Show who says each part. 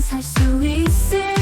Speaker 1: 살 수 있을